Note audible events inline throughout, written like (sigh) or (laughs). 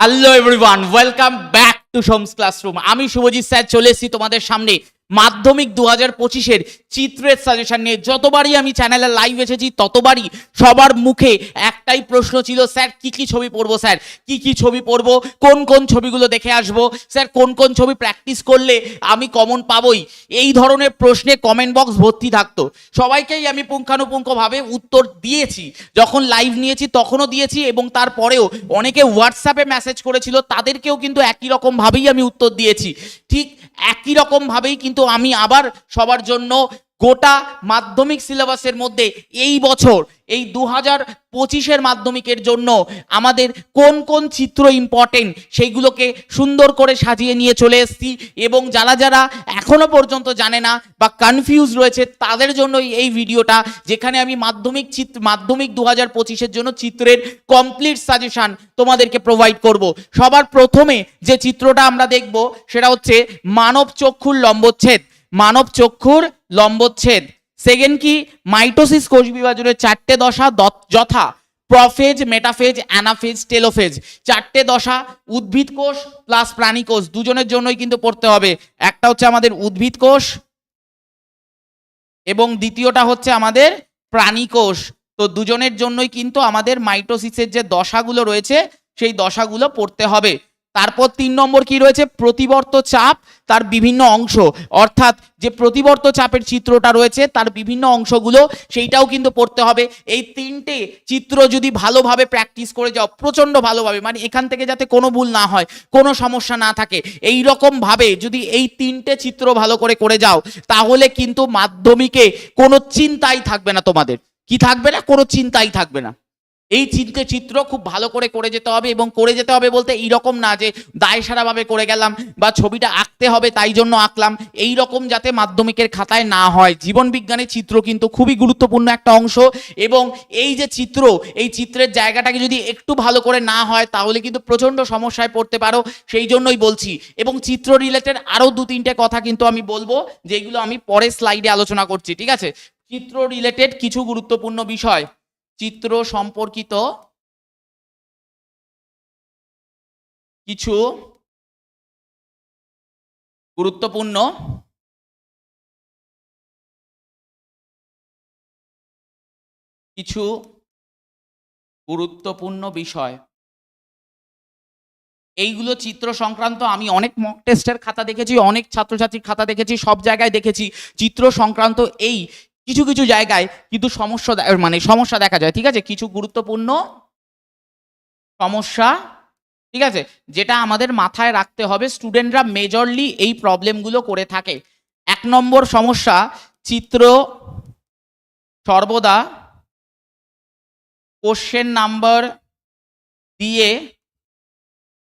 Hello everyone welcome back to Som's classroom আমি Subhajit sir চলে এসেছি তোমাদের সামনে। মাধ্যমিক দু হাজার পঁচিশের চিত্রের সাজেশন নিয়ে যতবারই আমি চ্যানেলে লাইভ এসেছি, ততবারই সবার মুখে একটাই প্রশ্ন ছিল, স্যার, কি কি ছবি পড়ব, স্যার? কি কি ছবি পড়ব? কোন কোন ছবিগুলো দেখে আসব? স্যার, কোন কোন ছবি প্র্যাকটিস করলে আমি কমন পাবই? এই ধরনের প্রশ্নে কমেন্ট বক্স ভর্তি থাকতো। সবাইকেই আমি পুঙ্খানুপুঙ্খভাবে উত্তর দিয়েছি। যখন লাইভ নিয়েছি, তখনও দিয়েছি এবং তারপরেও অনেকে হোয়াটসঅ্যাপে মেসেজ করেছিল, তাদেরকেও কিন্তু একই রকমভাবেই আমি উত্তর দিয়েছি। ঠিক একই রকমভাবেই কিন্তু আমি আবার সবার জন্য গোটা মাধ্যমিক সিলেবাসের মধ্যে এই বছর, এই দু হাজার পঁচিশের মাধ্যমিকের জন্য আমাদের কোন কোন চিত্র ইম্পর্টেন্ট সেইগুলোকে সুন্দর করে সাজিয়ে নিয়ে চলে এসেছি এবং যারা যারা এখনও পর্যন্ত জানে না বা কনফিউজ রয়েছে, তাদের জন্য এই ভিডিওটা যেখানে আমি মাধ্যমিক চিত্র মাধ্যমিক দু হাজার পঁচিশের জন্য চিত্রের কমপ্লিট সাজেশন তোমাদেরকে প্রোভাইড করব। সবার প্রথমে যে চিত্রটা আমরা দেখব, সেটা হচ্ছে মানব চক্ষুর লম্বচ্ছেদ। মানব চক্ষুর লম্বচ্ছেদ। সেকেন্ড কি? মাইটোসিস কোষ বিভাজনের চারটে দশা যথা। প্রফেজ মেটাফেজ অ্যানাফেজ টেলোফেজ চারটে দশা উদ্ভিদ কোষ প্লাস প্রাণী কোষ। দুজনের জন্যই কিন্তু পড়তে হবে। একটা হচ্ছে আমাদের উদ্ভিদ কোষ এবং দ্বিতীয়টা হচ্ছে আমাদের প্রাণী কোষ। তো দুজনের জন্যই কিন্তু আমাদের মাইটোসিসের যে দশাগুলো রয়েছে, সেই দশাগুলো পড়তে হবে। তারপর তিন নম্বর কি রয়েছে? প্রতিবর্ত চাপ তার বিভিন্ন অংশ। অর্থাৎ যে প্রতিবর্ত চাপের চিত্রটা রয়েছে, তার বিভিন্ন অংশগুলো সেইটাও কিন্তু পড়তে হবে। এই তিনটে চিত্র যদি ভালোভাবে প্র্যাকটিস করে যাও, প্রচণ্ড ভালোভাবে মানে এখান থেকে যাতে কোনো ভুল না হয়, কোনো সমস্যা না থাকে এই রকম ভাবে যদি এই তিনটে চিত্র ভালো করে করে যাও, তাহলে কিন্তু মাধ্যমিকে কোনো চিন্তাই থাকবে না তোমাদের। কি থাকবে না? কোনো চিন্তাই থাকবে না। এই চিন্তে চিত্র খুব ভালো করে করে যেতে হবে এবং করে যেতে হবে বলতে এইরকম না যে দায় সারাভাবে করে গেলাম বা ছবিটা আঁকতে হবে তাই জন্য আঁকলাম। এই রকম যাতে মাধ্যমিকের খাতায় না হয়। জীবন বিজ্ঞানের চিত্র কিন্তু খুবই গুরুত্বপূর্ণ একটা অংশ এবং এই যে চিত্র, এই চিত্রের জায়গাটাকে যদি একটু ভালো করে না হয় তাহলে কিন্তু প্রচণ্ড সমস্যায় পড়তে পারো। সেই জন্যই বলছি এবং চিত্র রিলেটেড আরও দু তিনটে কথা কিন্তু আমি বলব যেগুলো আমি পরের স্লাইডে আলোচনা করছি, ঠিক আছে? চিত্র রিলেটেড কিছু গুরুত্বপূর্ণ বিষয়। চিত্র সম্পর্কিত কিছু গুরুত্বপূর্ণ কিছু গুরুত্বপূর্ণ বিষয়। এইগুলো চিত্র সংক্রান্ত আমি অনেক মক টেস্টের খাতা দেখেছি, অনেক ছাত্রছাত্রীর খাতা দেখেছি, সব জায়গায় দেখেছি। চিত্র সংক্রান্ত এই কিছু কিছু জায়গায় কিন্তু সমস্যা মানে সমস্যা দেখা যায়, ঠিক আছে? কিছু গুরুত্বপূর্ণ সমস্যা, ঠিক আছে? যেটা আমাদের মাথায় রাখতে হবে স্টুডেন্টরা মেজরলি এই প্রবলেমগুলো করে থাকে। এক নম্বর সমস্যা, চিত্র সর্বদা কোশ্চেন নাম্বার দিয়ে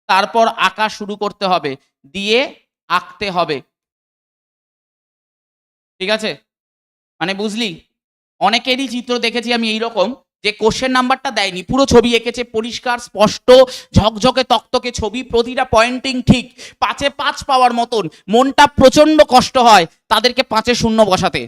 তারপর আঁকা শুরু করতে হবে, দিয়ে আঁকতে হবে। ঠিক আছে? মানে বুঝলি? অনেকেরই চিত্র দেখেছি আমি এইরকম যে কোশ্চেন নাম্বারটা দেয়নি, পুরো ছবি এঁকেছে, পরিষ্কার, স্পষ্ট, ঝকঝকে, তকতকে ছবি, প্রতিটা পয়েন্টিং ঠিক, পাঁচে পাঁচ পাওয়ার মতন, মনটা প্রচণ্ড কষ্ট হয় তাদেরকে পাঁচে শূন্য বসাতে।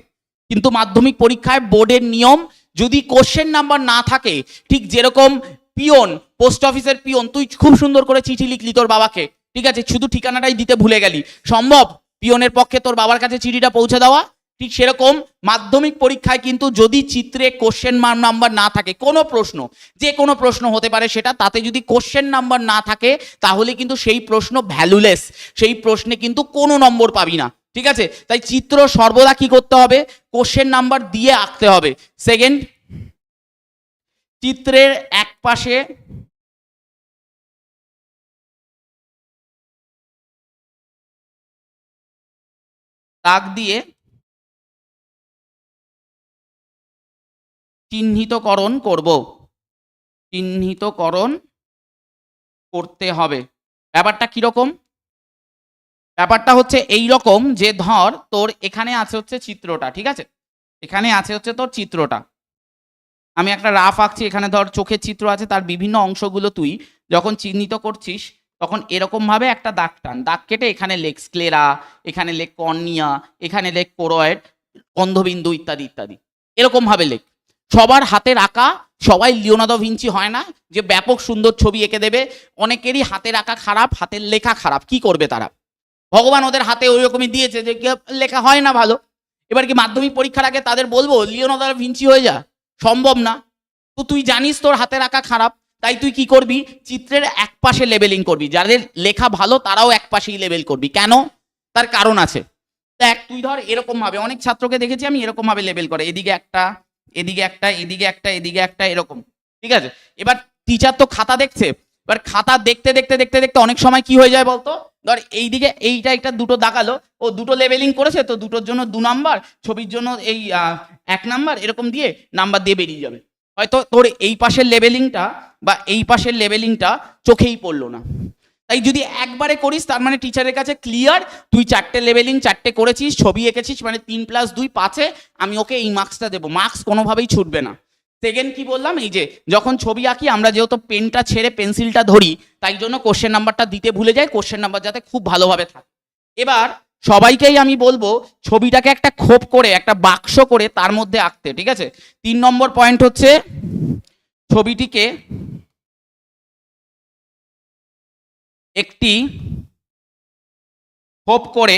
কিন্তু মাধ্যমিক পরীক্ষায় বোর্ডের নিয়ম, যদি কোশ্চেন নাম্বার না থাকে, ঠিক যেরকম পিয়ন পোস্ট অফিসের পিয়ন, তুই খুব সুন্দর করে চিঠি লিখলি তোর বাবাকে, ঠিক আছে? শুধু ঠিকানাটাই দিতে ভুলে গেলি। সম্ভব? পিয়নের পক্ষে তোর বাবার কাছে চিঠিটা পৌঁছে দেওয়া? ঠিক সেরকম মাধ্যমিক পরীক্ষায় কিন্তু যদি চিত্রে কোশ্চেন মার্ক নাম্বার না থাকে, কোনো প্রশ্ন, যে কোনো প্রশ্ন হতে পারে সেটা, তাতে যদি কোশ্চেন নাম্বার না থাকে, তাহলে কিন্তু সেই প্রশ্ন ভ্যালুলেস সেই প্রশ্নে কিন্তু কোনো নম্বর পাবি না, ঠিক আছে? তাই চিত্র সর্বদা কি করতে হবে? কোশ্চেন নাম্বার দিয়ে আঁকতে হবে। সেকেন্ড চিত্রের এক পাশে দাগ দিয়ে চিহ্নিতকরণ করব। চিহ্নিতকরণ করতে হবে। ব্যাপারটা কীরকম? ব্যাপারটা হচ্ছে এই রকম যে ধর তোর এখানে আছে হচ্ছে চিত্রটা, ঠিক আছে? এখানে আছে হচ্ছে তোর চিত্রটা। আমি একটা রাফ আঁকছি, এখানে ধর চোখের চিত্র আছে, তার বিভিন্ন অংশগুলো তুই যখন চিহ্নিত করছিস, তখন এরকম ভাবে একটা দাগ টান। দাগ কেটে এখানে লেখ স্ক্লেরা এখানে লেখ কর্নিয়া এখানে লেখ কোরয়েড অন্ধবিন্দু ইত্যাদি ইত্যাদি। এরকম ভাবে লেখ। সবার হাতের আঁকা, সবাই লিওনার্দো ভিঞ্চি হয় না, যে ব্যাপক সুন্দর ছবি এঁকে দেবে, অনেকেরই হাতের আঁকা খারাপ, হাতের লেখা খারাপ, কি করবে তারা? ভগবান ওদের হাতে ওই রকমই দিয়েছে যে লেখা হয় না ভালো। এবার কি মাধ্যমিক পরীক্ষার আগে তাদের বলব, লিওনার্দো ভিঞ্চি হয়ে যা, সম্ভব না। তো তুই জানিস তোর হাতের আঁকা খারাপ, তাই তুই কি করবি? চিত্রের এক পাশে লেবেলিং করবি। যাদের লেখা ভালো, তারাও এক পাশেই লেবেল করবি। কেন? তার কারণ আছে। দেখ, তুই ধর এরকম ভাবে অনেক ছাত্রকে দেখেছি আমি এরকম ভাবে লেবেল করে। এদিকে একটা এদিকে একটা এদিকে একটা এদিকে একটা, এরকম। ঠিক আছে? এবার টিচার তো খাতা দেখছে। এবার খাতা দেখতে দেখতে দেখতে দেখতে অনেক সময় কি হয়ে যায় বলতো? ধর এইদিকে এইটা একটা দুটো দাগালো ও দুটো লেভেলিং করেছে তো দুটোর জন্য দু নাম্বার ছবির জন্য এই এক নাম্বার এরকম দিয়ে নাম্বার দিয়ে বেরিয়ে যাবে। হয়তো তোর এই পাশের লেভেলিংটা বা এই পাশের লেভেলিংটা চোখেই পড়ল না। তাই যদি একবারে করিস, তার মানে টিচারের কাছে ক্লিয়ার তুই চারটে লেভেলিং চারটে করেছিস, ছবি এঁকেছিস মানে তিন প্লাস দুই পাঁচে, আমি ওকে এই মার্কসটা দেবো। মার্কস কোনোভাবেই ছুটবে না। সেকেন্ড কি বললাম? এই যে, যখন ছবি আঁকি, আমরা যেহেতু পেনটা ছেড়ে পেন্সিলটা ধরি, তাই জন্য কোশ্চেন নাম্বারটা দিতে ভুলে যাই কোশ্চেন নাম্বার যাতে খুব ভালোভাবে থাকে। এবার, সবাইকেই আমি বলব, ছবিটাকে একটা খোপ করে, একটা বাক্স করে তার মধ্যে আঁকতে, ঠিক আছে? তিন নম্বর পয়েন্ট হচ্ছে, ছবিটিকে একটি হোপ করে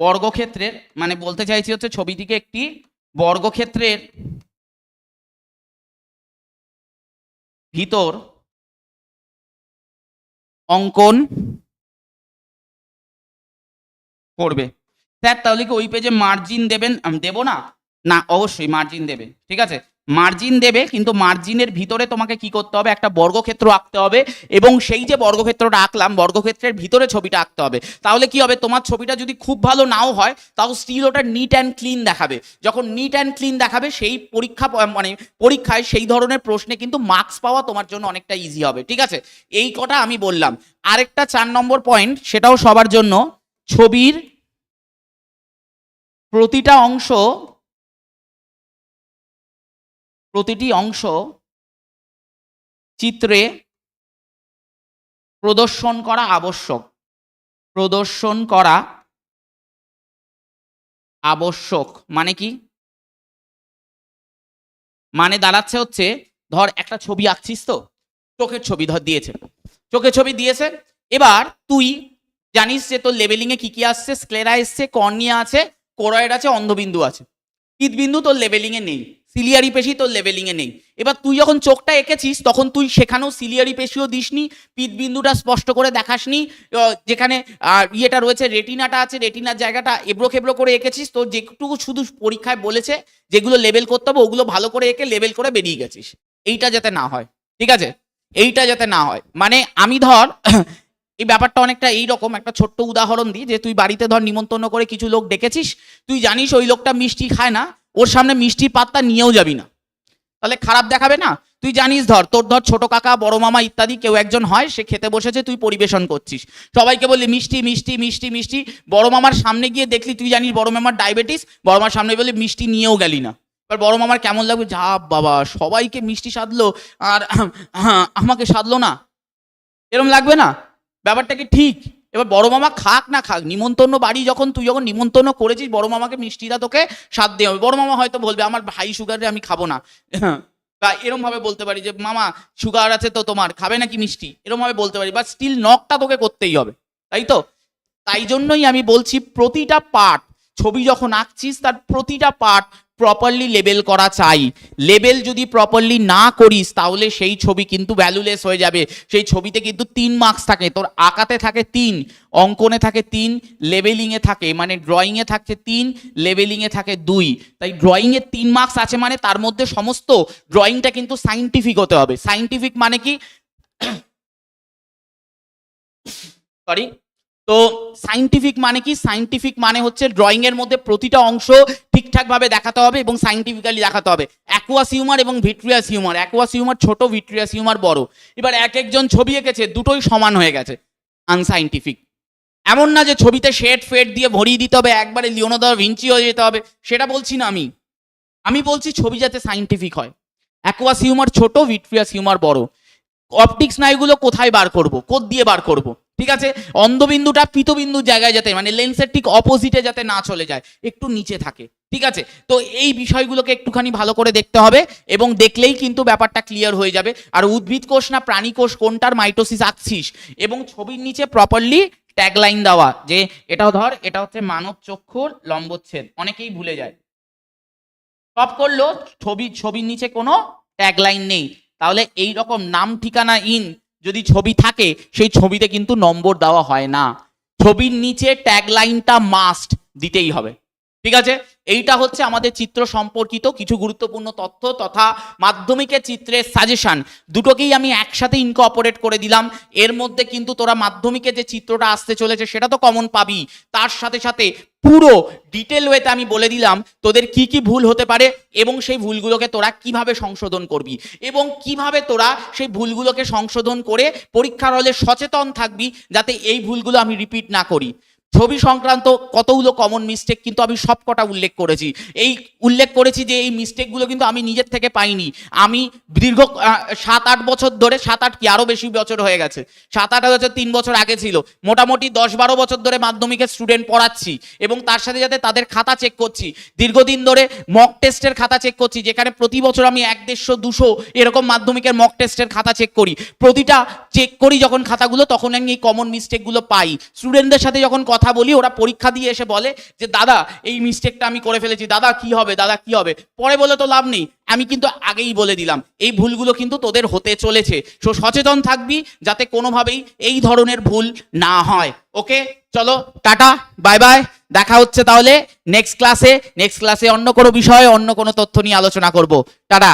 বর্গক্ষেত্রের মানে বলতে চাইছি হচ্ছে ছবিটিকে একটি বর্গক্ষেত্রের ভিতর অঙ্কন করবে। স্যার, তাহলে কি ওই পেজে মার্জিন দেবেন? দেবো না? না, অবশ্যই মার্জিন দেবে। ঠিক আছে? মার্জিন দেবে, কিন্তু মার্জিনের ভিতরে তোমাকে কি করতে হবে? একটা বর্গক্ষেত্র আঁকতে হবে এবং সেই যে বর্গক্ষেত্রটা আঁকলাম, বর্গক্ষেত্রের ভিতরে ছবিটা আঁকতে হবে। তাহলে কি হবে? তোমার ছবিটা যদি খুব ভালো নাও হয়, তাও স্টিল ওটা নিট অ্যান্ড ক্লিন দেখাবে। যখন নিট অ্যান্ড ক্লিন দেখাবে, সেই পরীক্ষা মানে পরীক্ষায় সেই ধরনের প্রশ্নে কিন্তু মার্কস পাওয়া তোমার জন্য অনেকটা ইজি হবে, ঠিক আছে? এই কটা আমি বললাম। আরেকটা চার নম্বর পয়েন্ট সেটাও সবার জন্য। ছবির প্রতিটা অংশ প্রতিটি অংশ চিত্রে প্রদর্শন করা আবশ্যক। প্রদর্শন করা আবশ্যক মানে কি? মানে দাঁড়াচ্ছে হচ্ছে, ধর একটা ছবি আঁকছিস তো, চোখের ছবি ধর দিয়েছে। চোখের ছবি দিয়েছে, এবার তুই জানিস যে তোর লেভেলিং এ কি কি আসছে স্ক্লেরা এসছে, কর্নিয়া আছে কোরয়েড আছে, অন্ধবিন্দু আছে। বিন্দু তোর লেভেলিং এ নেই। সিলিয়ারি পেশি তোর লেভেলিং এ নেই। এবার তুই যখন চোখটা এঁকেছিস, তখন তুই সেখানেও সিলিয়ারি পেশিও দিসনি বিন্দুটা স্পষ্ট করে দেখাসনি যেখানে ইয়েটা রয়েছে, রেটিনাটা আছে, রেটিনার জায়গাটা এবড়ো খেবড়ো করে এঁকেছিস, তোর যেটুকু শুধু পরীক্ষায় বলেছে, যেগুলো লেবেল করতে হবে, ওগুলো ভালো করে এঁকে লেবেল করে বেরিয়ে গেছিস। এইটা যাতে না হয়, ঠিক আছে? এইটা যাতে না হয়। মানে আমি ধর, (clears throat) এই ব্যাপারটা অনেকটা এইরকম একটা ছোট্ট উদাহরণ দিই, যে তুই বাড়িতে ধর নিমন্ত্রণ করে কিছু লোক ডেকেছিস, তুই জানিস ওই লোকটা মিষ্টি খায় না ওর সামনে মিষ্টির পাত্তা নিয়েও যাবি না। তাহলে খারাপ দেখাবে না? তুই জানিস ধর, তোর ধর ছোট কাকা, বড় মামা ইত্যাদি কেউ একজন হয়, সে খেতে বসেছে, তুই পরিবেশন করছিস। সবাইকে বললি, মিষ্টি মিষ্টি মিষ্টি মিষ্টি। বড় মামার সামনে গিয়ে দেখলি, তুই জানিস বড় মামার ডায়াবেটিস, বড় মামার সামনে বললি, মিষ্টি নিয়েও গেলি না। এবার বড় মামার কেমন লাগবে? যা বাবা, সবাইকে মিষ্টি সাধলো, আর আমাকে সাধলো না। এরম লাগবে না? ব্যাপারটা কি ঠিক? এবার বড় মামা খাক না খাক, নিমন্ত্রণ বাড়ি যখন তুই যখন নিমন্ত্রণ করেছিস, বড় মামাকে মিষ্টিটা তোকে স্বাদ দিয়ে হবে। বড় মামা হয়তো বলবে, আমার ভাই সুগারে আমি খাব না। (laughs) বা এরমভাবে বলতে পারি যে, মামা সুগার আছে তো তোমার, খাবে নাকি মিষ্টি? এরমভাবে বলতে পারি বা স্টিল নখটা তোকে করতেই হবে, তাই তো? তাই জন্যই আমি বলছি প্রতিটা পার্ট ছবি যখন আঁকছিস, তার প্রতিটা পার্ট প্রপারলি লেবেল করা চাই। লেবেল যদি প্রপারলি না করিস, তাহলে সেই ছবি কিন্তু ভ্যালুলেস হয়ে যাবে। সেই ছবিতে কিন্তু তিন মার্কস থাকে। তোর আঁকাতে থাকে তিন, অঙ্কনে থাকে তিন লেবেলিংয়ে থাকে মানে ড্রয়িংয়ে থাকছে তিন লেবেলিংয়ে থাকে দুই। তাই ড্রয়িংয়ে তিন মার্কস আছে মানে তার মধ্যে সমস্ত ড্রয়িংটা কিন্তু সাইন্টিফিক হতে হবে। সাইন্টিফিক মানে কি? (coughs) সরি তো সাইন্টিফিক মানে কি? সাইন্টিফিক মানে হচ্ছে ড্রয়িং এর মধ্যে প্রতিটা অংশ ঠিকঠাক ভাবে দেখাতে হবে এবং সাইন্টিফিক্যালি দেখাতে হবে। অ্যাকুয়াস হিউমার এবং ভিট্রিয়াস হিউমার অ্যাকুয়াস হিউমার ছোট ভিট্রিয়াস হিউমার বড়। এবার এক একজন ছবি এঁকেছে, দুটোই সমান হয়ে গেছে আনসাইন্টিফিক এমন না যে ছবিতে শেড, ফেড দিয়ে ভরিয়ে দিতে হবে, একবারে লিওনার্দো দা ভিঞ্চি হয়ে যেতে হবে। সেটা বলছি না আমি। আমি বলছি ছবি যাতে সাইন্টিফিক হয়। অ্যাকুয়াস হিউমার ছোট ভিট্রিয়াস হিউমার বড়। অপটিক্স স্নায়ুগুলো কোথায় বার করব? কোদ দিয়ে বার করব? ঠিক আছে? অন্ধবিন্দুটা পিতবিন্দুর জায়গায় যাতে মানে লেন্সের ঠিক অপোজিটে যাতে না চলে যায়, একটু নিচে থাকে, ঠিক আছে? তো এই বিষয়গুলোকে একটুখানি ভালো করে দেখতে হবে এবং দেখলেই কিন্তু ব্যাপারটা ক্লিয়ার হয়ে যাবে। আর উদ্ভিদ কোষ না প্রাণী কোষ, কোনটার মাইটোসিস আঁকছিস এবং ছবির নিচে প্রপারলি ট্যাগলাইন দেওয়া, যে এটাও ধর, এটা হচ্ছে মানব চক্ষুর লম্বচ্ছেদ, অনেকেই ভুলে যায়। সব করল, ছবি, ছবির নিচে কোনো ট্যাগলাইন নেই। তাহলে এই রকম নাম ঠিকানা ইন যদি ছবি থাকে, সেই ছবিতে কিন্তু নম্বর দেওয়া হয় না। ছবির নিচে ট্যাগলাইনটা মাস্ট দিতেই হবে। ঠিক আছে? এইটা হচ্ছে আমাদের চিত্র সম্পর্কিত কিছু গুরুত্বপূর্ণ তথ্য তথা মাধ্যমিকের চিত্রের সাজেশন দুটোকেই আমি একসাথে ইনকর্পোরেট করে দিলাম। এর মধ্যে কিন্তু তোরা মাধ্যমিকে যে চিত্রটা আসতে চলেছে সেটা তো কমন পাবি। তার সাথে সাথে পুরো ডিটেল ওয়েতে আমি বলে দিলাম তোদের কি কি ভুল হতে পারে এবং সেই ভুলগুলোকে তোরা কীভাবে সংশোধন করবি এবং কীভাবে তোরা সেই ভুলগুলোকে সংশোধন করে পরীক্ষার হলে সচেতন থাকবি যাতে এই ভুলগুলো আমি রিপিট না করি। ছবি সংক্রান্ত কতগুলো কমন মিস্টেক কিন্তু আমি সব কটা উল্লেখ করেছি। এই উল্লেখ করেছি যে এই মিস্টেকগুলো কিন্তু আমি নিজের থেকে পাইনি। আমি দীর্ঘ সাত আট বছর ধরে, সাত আট কি আরও বেশি বছর হয়ে গেছে। সাত আট বছর তিন বছর আগে ছিল। মোটামুটি দশ বারো বছর ধরে মাধ্যমিকের স্টুডেন্ট পড়াচ্ছি এবং তার সাথে সাথে তাদের খাতা চেক করছি। দীর্ঘদিন ধরে মক টেস্টের খাতা চেক করছি, যেখানে প্রতি বছর আমি এক দেড়শো, দুশো এরকম মাধ্যমিকের মক টেস্টের খাতা চেক করি। প্রতিটা চেক করি যখন খাতাগুলো, তখন আমি এই কমন মিস্টেকগুলো পাই। স্টুডেন্টদের সাথে যখন কথা বলি, ওরা পরীক্ষা দিয়ে এসে বলে যে, দাদা, এই মিস্টেকটা আমি করে ফেলেছি। দাদা, কি হবে? দাদা, কি হবে? পরে বলে তো লাভ নেই। আমি কিন্তু আগেই বলে দিলাম, এই ভুলগুলো কিন্তু তোদের হতে চলেছে। সো, সচেতন থাকবি যাতে কোনোভাবেই এই ধরনের ভুল না হয়। ওকে? চলো, টাটা, বাই বাই। দেখা হচ্ছে তাহলে নেক্সট ক্লাসে নেক্সট ক্লাসে অন্য কোনো বিষয়ে, অন্য কোনো তথ্য নিয়ে আলোচনা করব। টাটা।